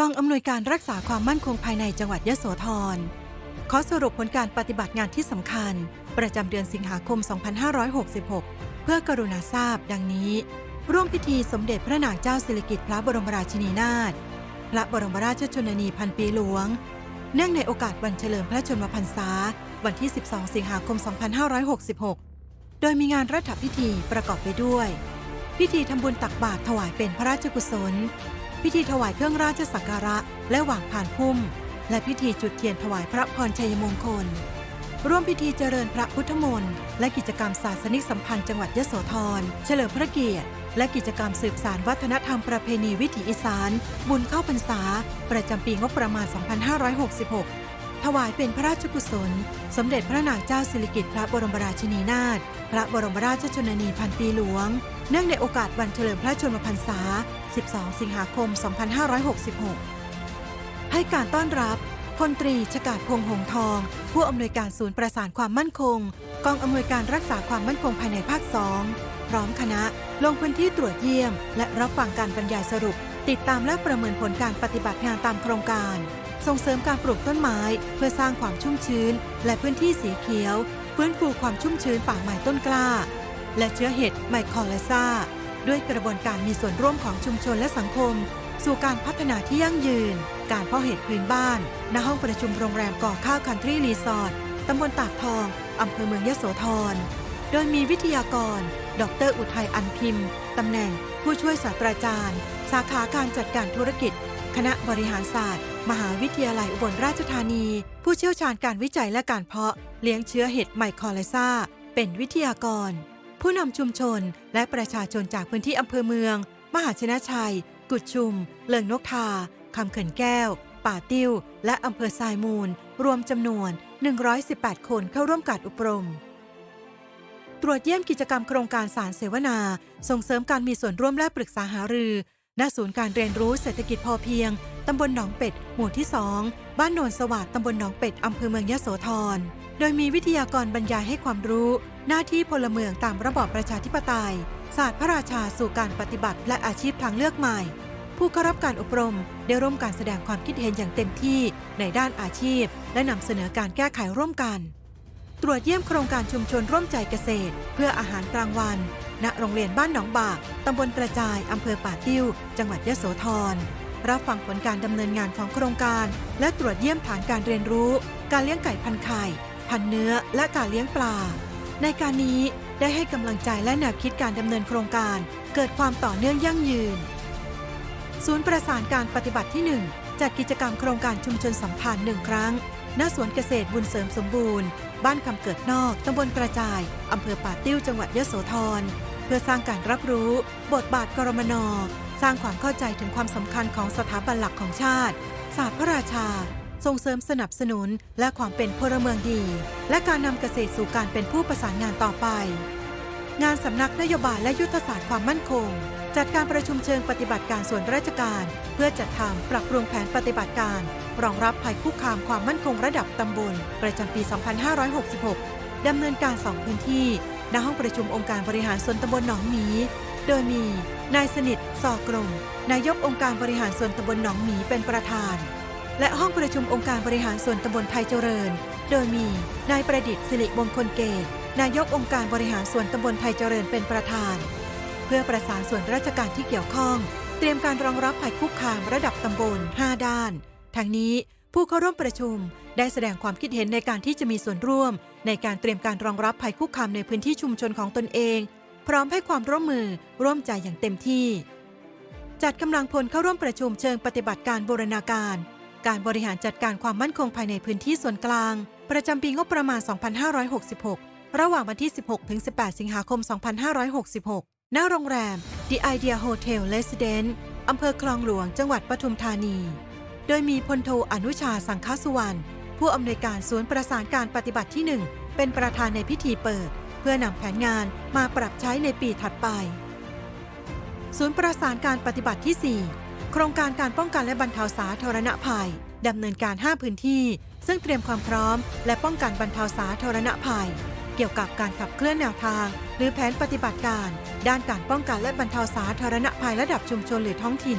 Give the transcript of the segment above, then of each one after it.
กองอำนวยการรักษาความมั่นคงภายในจังหวัดยโสธร ขอสรุปผลการปฏิบัติงานที่สำคัญ ประจำเดือนสิงหาคม 2566 เพื่อกรุณาทราบดังนี้ ร่วมพิธีสมเด็จพระนางเจ้าสิริกิติ์พระบรมราชินีนาถพระบรมราชชนนีพันปีหลวง เนื่องในโอกาสวันเฉลิมพระชนมพรรษา วันที่ 12 สิงหาคม 2566 โดยมีงานรัฐพิธีประกอบไปด้วย พิธีทำบุญตักบาตรถวายเป็นพระราชกุศล พิธีถวายเครื่องราชสักการะ และหว่างผ่านพุ่ม และพิธีจุดเทียนถวายพระพรชัยมงคล ร่วมพิธีเจริญพระพุทธมนต์และกิจกรรมศาสนิกสัมพันธ์จังหวัดยโสธร เฉลิมพระเกียรติ และกิจกรรมสืบสารวัฒนธรรมประเพณีวิถีอีสาน บุญเข้าพรรษา ประจำปีงบประมาณ 2566 ถวายเป็นพระราชกุศล สมเด็จพระนางเจ้าสิริกิติ์พระบรมราชินีนาถพระบรมราชชนนีพันปีหลวง เนื่องในโอกาสวันเฉลิมพระชนมพรรษา 12 สิงหาคม 2566 ให้การต้อนรับพลตรีชกาดพงษ์หงทอง ผู้อำนวยการศูนย์ประสานความมั่นคง กองอำนวยการรักษาความมั่นคงภายในภาคสองพร้อมคณะลงพื้นที่ตรวจเยี่ยม และรับฟังการบรรยายสรุป ติดตามและประเมินผลการปฏิบัติงานตามโครงการ ส่งเสริมการปลูกต้นไม้ เพื่อสร้างความชุ่มชื้น และพื้นที่สีเขียว ฟื้นฟูความชุ่มชื้นป่าไม้ต้นกล้า และเชื้อเห็ดไมโครไลซาด้วยกระบวนการมีส่วนร่วมของชุมชนและสังคม สู่การพัฒนาที่ยั่งยืน การเพาะเห็ดพื้นบ้านณห้องประชุมโรงแรมก่อข้าวคันทรีรีสอร์ทตำบลตากทองอำเภอเมืองยโสธร โดยมีวิทยากร ดรอุทัยอันพิมพ์ตำแหน่งผู้ช่วยศาสตราจารย์ สาขาการจัดการธุรกิจ คณะบริหารศาสตร์ มหาวิทยาลัยอุบลราชธานี ผู้เชี่ยวชาญการวิจัยและการเพาะเลี้ยงเชื้อเห็ดไมโครไลซาเป็นวิทยากร ผู้นำชุมชนและประชาชนจากพื้นที่อำเภอเมือง มหาชนะชัย กุดชุม เลิงนกทาคำเขินแก้ว ป่าติ้ว และอำเภอทรายมูล รวมจำนวน 118 คนเข้าร่วมการอบรม ตรวจเยี่ยมกิจกรรมโครงการสารเสวนา ส่งเสริมการมีส่วนร่วมและปรึกษาหารือ ณ ศูนย์การเรียนรู้เศรษฐกิจพอเพียง ตำบลหนองเป็ด หมู่ที่ 2 บ้านโนนสวัสดิ์ตำบลหนองเป็ด อำเภอเมืองยะโสธร โดยมีวิทยากรบรรยายให้ความรู้ หน้าที่พลเมืองตามระบอบประชาธิปไตย ศาสตร์พระราชาสู่การปฏิบัติและอาชีพทางเลือกใหม่ ผู้เข้ารับการอบรมได้ร่วมการแสดงความคิดเห็นอย่างเต็มที่ในด้านอาชีพ และนำเสนอการแก้ไขร่วมกัน ตรวจเยี่ยมโครงการชุมชนร่วมใจเกษตร เพื่ออาหารกลางวัน ณโรงเรียนบ้านหนองบากตำบลกระจายอำเภอป่าติ้ว จังหวัดยะโสธรรับฟังผลการดำเนินงานของโครงการ และตรวจเยี่ยมฐานการเรียนรู้ การเลี้ยงไก่พันไข่ พันเนื้อและการเลี้ยงปลา ในการนี้ได้ให้กำลังใจและแนวคิดการดำเนินโครงการเกิดความต่อเนื่องยั่งยืน ศูนย์ประสานการปฏิบัติที่ 1 จัดกิจกรรมโครงการชุมชนสัมพันธ์หนึ่งครั้ง ณ สวนเกษตรบุญเสริมสมบูรณ์ บ้านคำเกิดนอกตำบลกระจายอำเภอป่าติ้วจังหวัดยโสธร เพื่อสร้างการรับรู้ บทบาทกรมน สร้างความเข้าใจถึงความสำคัญของสถาบันหลักของชาติ ศาสตร์พระราชา ส่งเสริมสนับสนุนและความเป็นพลเมืองดี และการนำเกษตรสู่การเป็นผู้ประสานงานต่อไป งานสำนักนโยบายและยุทธศาสตร์ความมั่นคง จัดการประชุมเชิงปฏิบัติการส่วนราชการ เพื่อจัดทำปรับปรุงแผนปฏิบัติการ รองรับภัยคุกคามความมั่นคงระดับตำบล ประจำปี 2566 ดำเนินการ 2 พื้นที่ณห้องประชุมองค์การบริหารส่วนตำบลหนองหมี โดยมีนายสนิทสอกรมนายกองค์การบริหารส่วนตำบลหนองหมีเป็นประธาน และห้องประชุมองค์การบริหารส่วนตำบลไทยเจริญ โดยมีนายประดิษฐ์สิริมงคลเกตนายกองค์การบริหารส่วนตำบลไทยเจริญเป็นประธาน เพื่อประสานส่วนราชการที่เกี่ยวข้อง เตรียมการรองรับภัยคุกคามระดับตำบล 5 ด้าน ทั้งนี้ผู้เข้าร่วมประชุมได้แสดงความคิดเห็นในการที่จะมีส่วนร่วม ในการเตรียมการรองรับภัยคุกคามในพื้นที่ชุมชนของตนเอง พร้อมให้ความร่วมมือร่วมใจอย่างเต็มที่ จัดกำลังพลเข้าร่วมประชุมเชิงปฏิบัติการบูรณาการ การบริหารจัดการความมั่นคงภายในพื้นที่ส่วนกลาง ประจำปีงบประมาณ 2566 ระหว่างวันที่ 16 ถึง 18 สิงหาคม 2566 ณ โรงแรม The Idea Hotel Residence อำเภอคลองหลวง จังหวัดปทุมธานี โดยมีพลโทอนุชาสังฆสุวรรณ ผู้อำนวยการศูนย์ประสานการปฏิบัติที่ 1 เป็นประธานในพิธีเปิด เพื่อนำแผนงานมาปรับใช้ในปีถัดไป ศูนย์ประสานการปฏิบัติที่ 4 โครงการการป้องกันและบรรเทาสาธารณภัยดำเนินการ 5 พื้นที่ ซึ่งเตรียมความพร้อม และป้องกันบรรเทาสาธารณภัย เกี่ยวกับการขับเคลื่อนแนวทาง หรือแผนปฏิบัติการ ด้านการป้องกันและบรรเทาสาธารณภัยระดับชุมชนหรือท้องถิ่น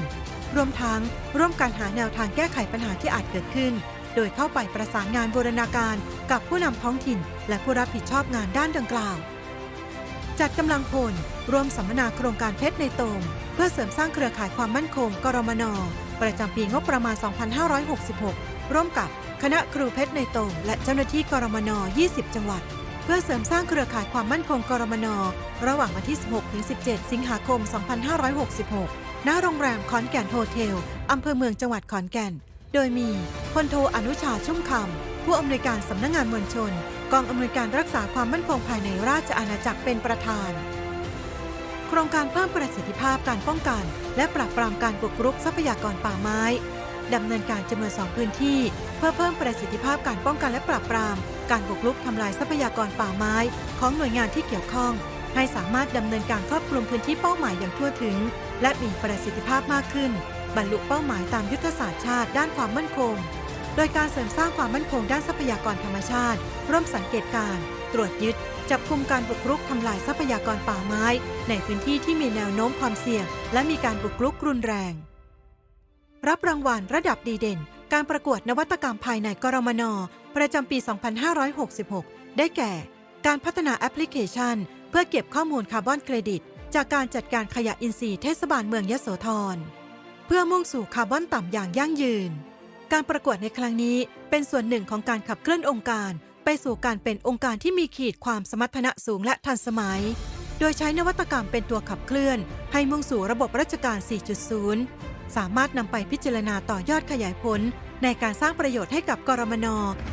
รวมทั้งร่วมกันหาแนวทางแก้ไขปัญหาที่อาจเกิดขึ้น โดยเข้าไปประสานงานบูรณาการกับผู้นำท้องถิ่น และผู้รับผิดชอบงานด้านดังกล่าว จัดกำลังพลร่วมสัมมนาโครงการเพชรในตม เพื่อเสริมสร้างเครือข่ายความมั่นคง กรมน ประจำปีงบประมาณ 2566 ร่วมกับคณะครูเพชรในตมและเจ้าหน้าที่กรมน 20 จังหวัด เพื่อเสริมสร้างเครือข่ายความมั่นคงกรมน ระหว่างวันที่ 16-17 สิงหาคม 2566 ณ โรงแรมขอนแก่นโฮเทล อำเภอเมืองจังหวัดขอนแก่น โดยมีพลโทอนุชาชุ่มคำ ผู้อำนวยการสำนักงงานมวลชน กองอำนวยการรักษาความมั่นคงภายในราชอาณาจักรเป็นประธาน โครงการเพิ่มประสิทธิภาพการป้องกัน และปราบปรามการบุกรุกทรัพยากรป่าไม้ดำเนินการจำนวนสองพื้นที่ เพื่อเพิ่มประสิทธิภาพการป้องกันและปราบปราม การบุกรุกทำลายทรัพยากรป่าไม้ ของหน่วยงานที่เกี่ยวข้อง ให้สามารถดำเนินการครอบคลุมพื้นที่เป้าหมายอย่างทั่วถึง และมีประสิทธิภาพมากขึ้น บรรลุเป้าหมายตามยุทธศาสตร์ชาติด้านความมั่นคง โดยการเสริมสร้างความมั่นคงด้านทรัพยากรธรรมชาติ ร่วมสังเกตการ ตรวจยึด จับคุมการบุกรุกทำลายทรัพยากรป่าไม้ ในพื้นที่ที่มีแนวโน้มความเสี่ยง และมีการบุกรุกรุนแรง รับรางวัลระดับดีเด่น การประกวดนวัตกรรมภายในกรมน ประจำปี 2566 ได้แก่ การพัฒนาแอปพลิเคชัน เพื่อเก็บข้อมูลคาร์บอนเครดิต จากการจัดการขยะอินทรีย์เทศบาลเมืองยโสธร เพื่อมุ่งสู่คาร์บอนต่ำอย่างยั่งยืน การประกวดในครั้งนี้เป็นส่วนหนึ่งของการขับเคลื่อนองค์การ ไปสู่การเป็นองค์การที่มีขีดความสมรรถนะสูงและทันสมัย โดยใช้นวัตกรรมเป็นตัวขับเคลื่อน ให้มุ่งสู่ระบบราชการ 4.0 สามารถนำไปพิจารณาต่อยอดขยายผล ในการสร้างประโยชน์ให้กับกรมน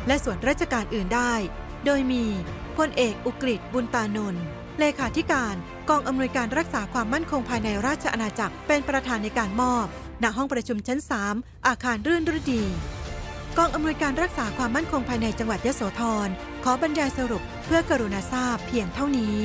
และส่วนราชการอื่นได้ โดยมีพลเอกอุกฤษบุญตานนท์เลขาธิการกองอำนวยการรักษาความมั่นคงภายในราชอาณาจักรเป็นประธานในการมอบ ณห้องประชุมชั้น 3 อาคารรื่นฤดี กองอำนวยการรักษาความมั่นคงภายในจังหวัดยโสธร ขอบรรยายสรุปเพื่อกรุณาทราบเพียงเท่านี้